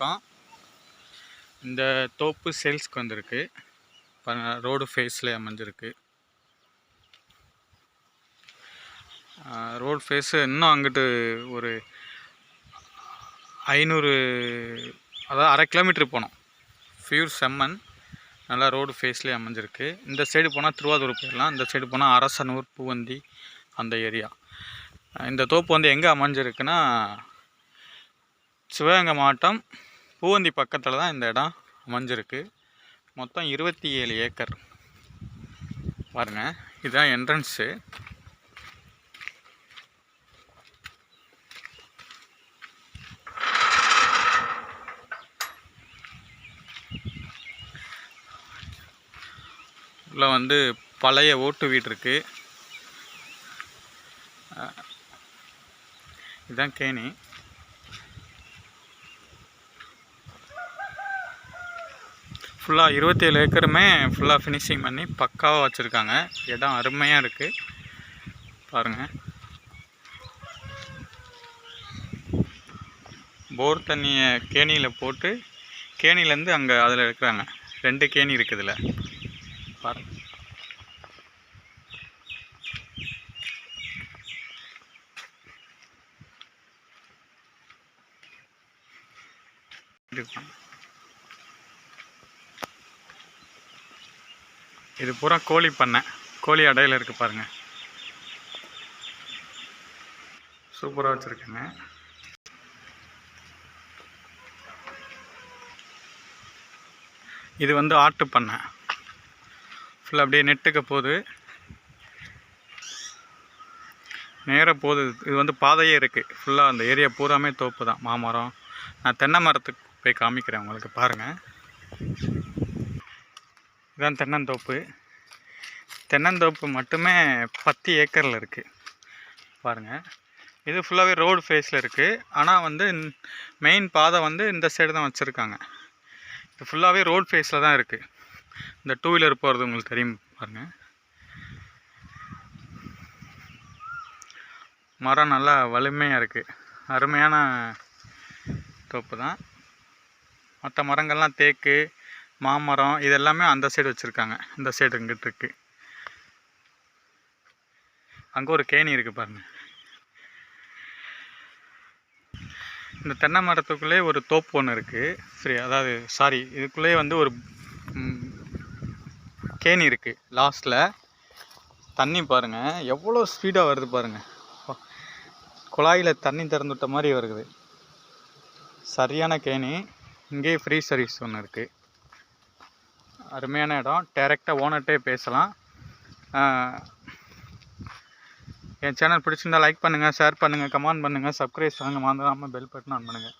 வணக்கம் இந்த தோப்பு சேல்ஸ்க்கு வந்திருக்கு. ரோடு ஃபேஸில் அமைஞ்சிருக்கு. ரோடு ஃபேஸு இன்னும் அங்கிட்டு ஒரு ஐநூறு அதாவது அரை கிலோமீட்டர் போனோம். ஃபியூர் செம்மன் நல்லா ரோடு ஃபேஸ்லேயே அமைஞ்சிருக்கு. இந்த சைடு போனால் திருவாரூர் போயிடலாம். இந்த சைடு போனால் அரசனூர் பூவந்தி அந்த ஏரியா இந்த தோப்பு வந்து எங்கே அமைஞ்சிருக்குன்னா சிவகங்கை மாவட்டம் பூவந்தி பக்கத்தில் தான் இந்த இடம் அமைஞ்சிருக்கு. மொத்தம் இருபத்தி ஏழு ஏக்கர். பாருங்கள் இதுதான் என்ட்ரன்ஸு உள்ள வந்து பழைய ஓட்டு வீடு இருக்குது இதுதான் கேணி. ஃபுல்லாக இருபத்தேழு ஏக்கருமே ஃபுல்லாக ஃபினிஷிங் பண்ணி பக்காவாக வச்சுருக்காங்க. இடம் அருமையாக இருக்குது பாருங்கள் போர் தண்ணியை கேணியில் போட்டு கேணிலேருந்து அங்கே அதில் இருக்கிறாங்க ரெண்டு கேணி இருக்குது இதில். பாருங்கள் இருக்காங்க இது பூரா கோழி பண்ணை. கோழி அடையில் இருக்கு பாருங்க. சூப்பராக வச்சுருக்கேங்க. இது வந்து ஆட்டு பண்ணை. ஃபுல்லாக அப்படியே நெட்டுக்க போகுது. நேராக போகுது. இது வந்து பாதையே இருக்குது ஃபுல்லாக அந்த ஏரியா பூராமே தோப்பு தான். மாமரம். நான் தென்னை மரத்துக்கு போய் காமிக்கிறேன் உங்களுக்கு பாருங்கள் இதுதான் தென்னந்தோப்பு. தென்னந்தோப்பு மட்டுமே பத்து ஏக்கரில் இருக்குது பாருங்கள் இது ஃபுல்லாகவே ரோடு ஃபேஸில் இருக்குது ஆனால் வந்து மெயின் பாதை வந்து இந்த சைடு தான் வச்சுருக்காங்க. இது ஃபுல்லாகவே ரோடு ஃபேஸில் தான் இருக்குது இந்த டூ வீலர் போகிறது உங்களுக்கு தெரியும் பாருங்கள் மரம் நல்லா வலிமையாக இருக்குது அருமையான தோப்பு தான். மற்ற மரங்கள்லாம் தேக்கு மாமரம் இது எல்லாமே அந்த சைடு வச்சுருக்காங்க. இந்த சைடு இங்கிட்டு இருக்குது அங்கே ஒரு கேணி இருக்குது பாருங்க. இந்த தென்னை மரத்துக்குள்ளே ஒரு தோப்பு ஒன்று இருக்குது சரி அதாவது சாரி இதுக்குள்ளேயே வந்து ஒரு கேணி இருக்குது லாஸ்ட்டில் தண்ணி பாருங்கள் எவ்வளோ ஸ்பீடாக வருது பாருங்கள் குழாயில் தண்ணி திறந்து விட்ட மாதிரி வருது. சரியான கேணி. இங்கேயே ஃப்ரீ சர்வீஸ் ஒன்று இருக்குது அருமையான இடம். டேரெக்டாக ஓனர்கிட்டே பேசலாம். என் சேனல் பிடிச்சிருந்தா லைக் பண்ணுங்கள் ஷேர் பண்ணுங்கள் கமெண்ட் பண்ணுங்கள் சப்ஸ்கிரைப் பண்ணுங்கள் மறந்துடாமல் பெல் பட்டன் ஆன் பண்ணுங்கள்